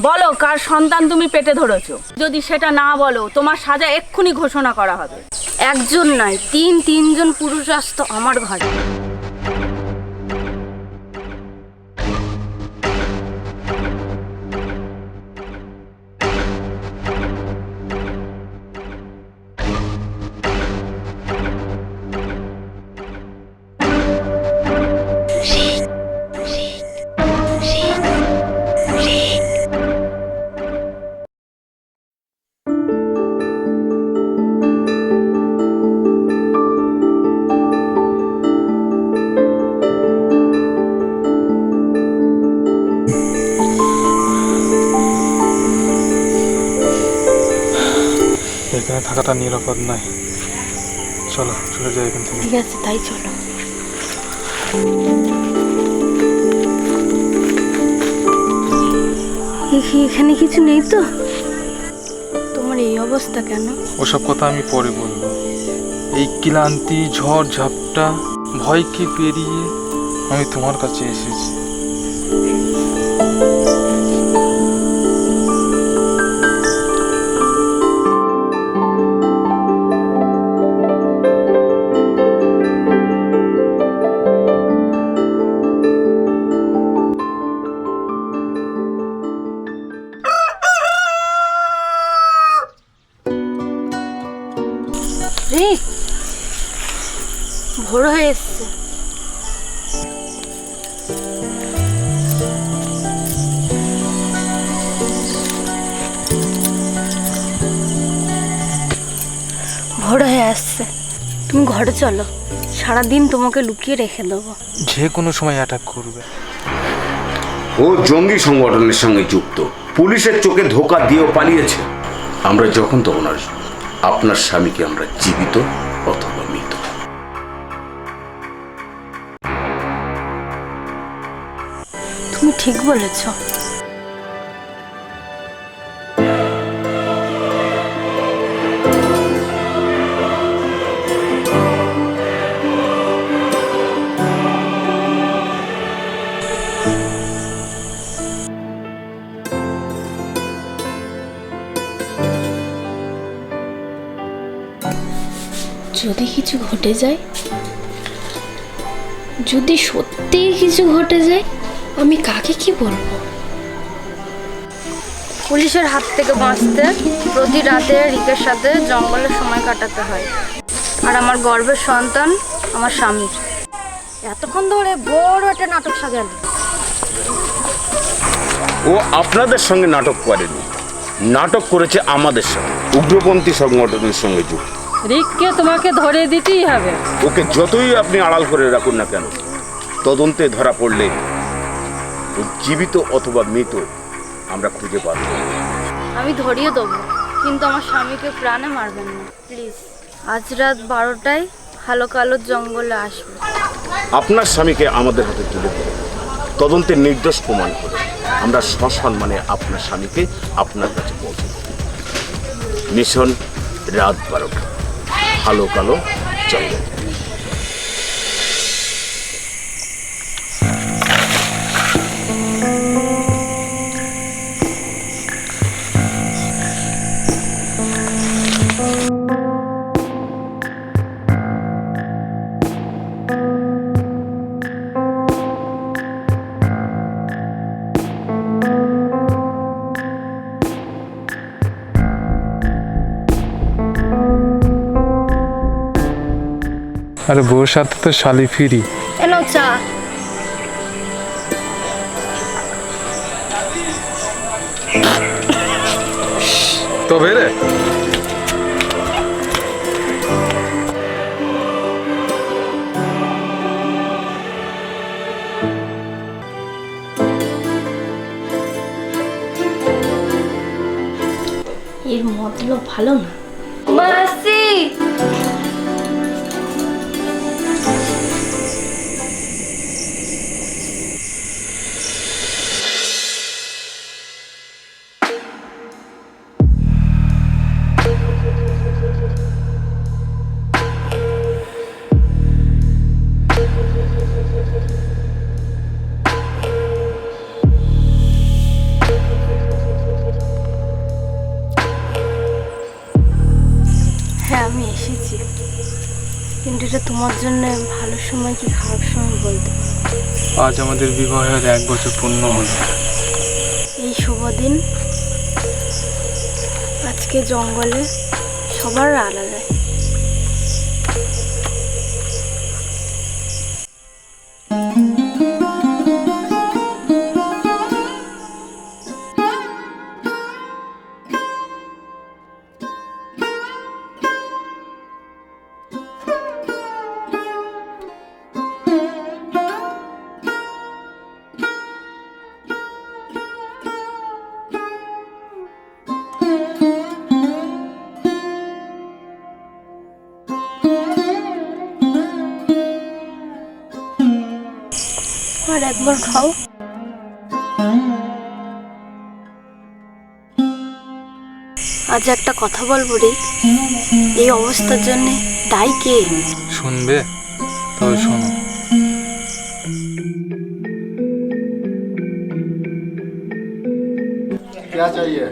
বলো, কার সন্তান তুমি পেটে ধরেছো? যদি সেটা না বলো, তোমার সাজা এক্ষুনি ঘোষণা করা হবে। একজন নয় তিন, তিনজন পুরুষ আসতো আমার ঘরে। থাকাটা নিরাপদ নয়। চলো চলে যাই এখান থেকে। ঠিক আছে তাই চলো। এখানে কিছু নেই তো? তোমার এই অবস্থা কেন? ওসব কথা আমি পরে বলব। এই ক্লান্তি ঝড় ঝাপটা ভয়কে পেরিয়ে আমি তোমার কাছে এসেছি। ঘরে চলো। সারাদিন তোমাকে লুকিয়ে রেখে দেবো। যে কোনো সময় অ্যাটাক করবে। ও জঙ্গি সংগঠনের সঙ্গে যুক্ত। পুলিশের চোখে ধোকা দিয়েও পালিয়েছে। আমরা যখন তখন আসব। আপনার স্বামীকে আমরা জীবিত অথবা মৃত। তুমি ঠিক বলেছ। যদি কিছু ঘটে যায় যদি সত্যিই কিছু ঘটে যায় আমি কাকে কি বলব? পুলিশের হাত থেকে বাঁচতে প্রতি রাতে রিকের সাথে জঙ্গলে সময় কাটাতে হয়। আর আমার গর্বের সন্তান আমার স্বামীর। এতক্ষণ ধরে বড় একটা নাটক সাজালো ও আপনাদের সঙ্গে নাটক করেনি। নাটক করেছে আমাদের সঙ্গে। উগ্রপন্থী সংগঠনের সঙ্গে যুক্ত। রিককে তোমাকে ধরে দিতেই হবে। ওকে যতই আপনি আড়াল করে রাখুন না কেন তদন্তে ধরা পড়লে ও জীবিত অথবা মৃত আমরা খুঁজে পাব। আমি ধরিয়ে দেবো কিন্তু আমার স্বামীকে প্রাণে মারবেন না। প্লিজ আজ রাত বারোটায় কালো কালো জঙ্গলে আসবে। আপনার স্বামীকে আমাদের হাতে তুলে দেব তদন্তের নির্দোষ প্রমাণ করে আমরা সসম্মানে আপনার স্বামীকে আপনার কাছে পৌঁছে দেব। মিশন রাত বারোটা। ভালো কালো জঙ্গল আরে বউর সাথে তো শালি ফিরি। এলো চা। তবে রে এর মতলব ভালো না। মাসি! এটা তোমার জন্য ভালো সময় কি খারাপ সময় বলতে। আজ আমাদের বিবাহের এক বছর পূর্ণ হল। এই শুভ দিন। আজকে জঙ্গলে সবার আলাদা। একবার খাও আজ একটা কথা বলবো রে এই অবস্থার জন্য দায়ী কে শুনবে তবে শোনো क्या चाहिए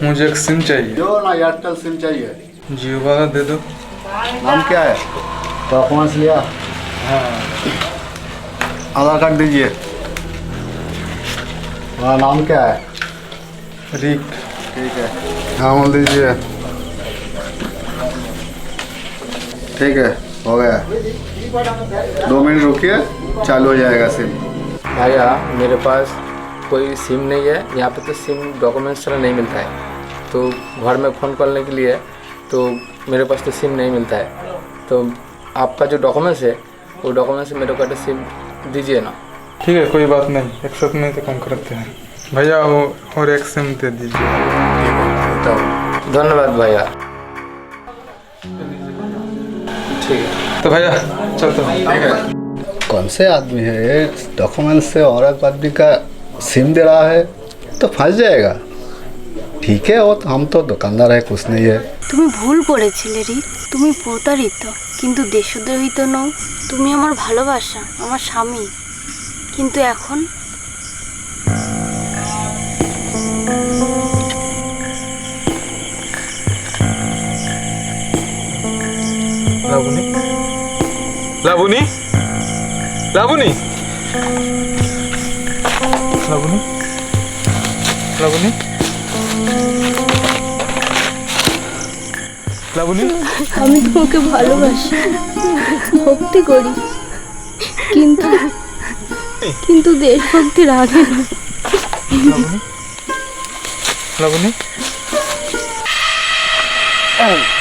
मुझे एक सिम चाहिए जो ना एयरटेल सिम चाहिए जियो वाला दे दो नाम क्या है डॉक्यूमेंट्स लिया हाँ आधार कार्ड दीजिए हमारा नाम क्या है? रिक। ठीक है। नाम दीजिए। ठीक है हो गया। दो मिनट रुकिए चालू हो जाएगा सिम भैया मेरे पास कोई सिम नहीं है। यहाँ पे तो सिम डॉक्यूमेंट्स तरह नहीं मिलता है। तो घर में फ़ोन करने के लिए तो मेरे पास तो सिम नहीं मिलता है। तो आपका जो डॉक्यूमेंट्स है वो डॉक्यूमेंट्स मेरे को सिम दीजिए ना। ठीक है कोई बात नहीं एक साथ में तो कम करते हैं भैया वो और एक सिम दे दीजिए तो धन्यवाद भैया ठीक है तो भैया चलते हैं कौन से आदमी है ये डॉक्यूमेंट से और एक आदमी का सिम दे रहा है तो फंस जाएगा ठीक है वो तो हम तो दुकानदार है कुछ नहीं है তুমি ভুল করেছিলে রি তুমি প্রতারিত কিন্তু দেশদ্রোহিত নও তুমি আমার ভালোবাসা আমার স্বামী কিন্তু এখন? লাবণী? লাবণী? লাবণী? লাবণী? লাবণী? লাবণী? আমি তোমাকে ভালোবাসি ভক্তি করি। কিন্তু কিন্তু দেশভক্তির আগে। লাগুনি লাবণী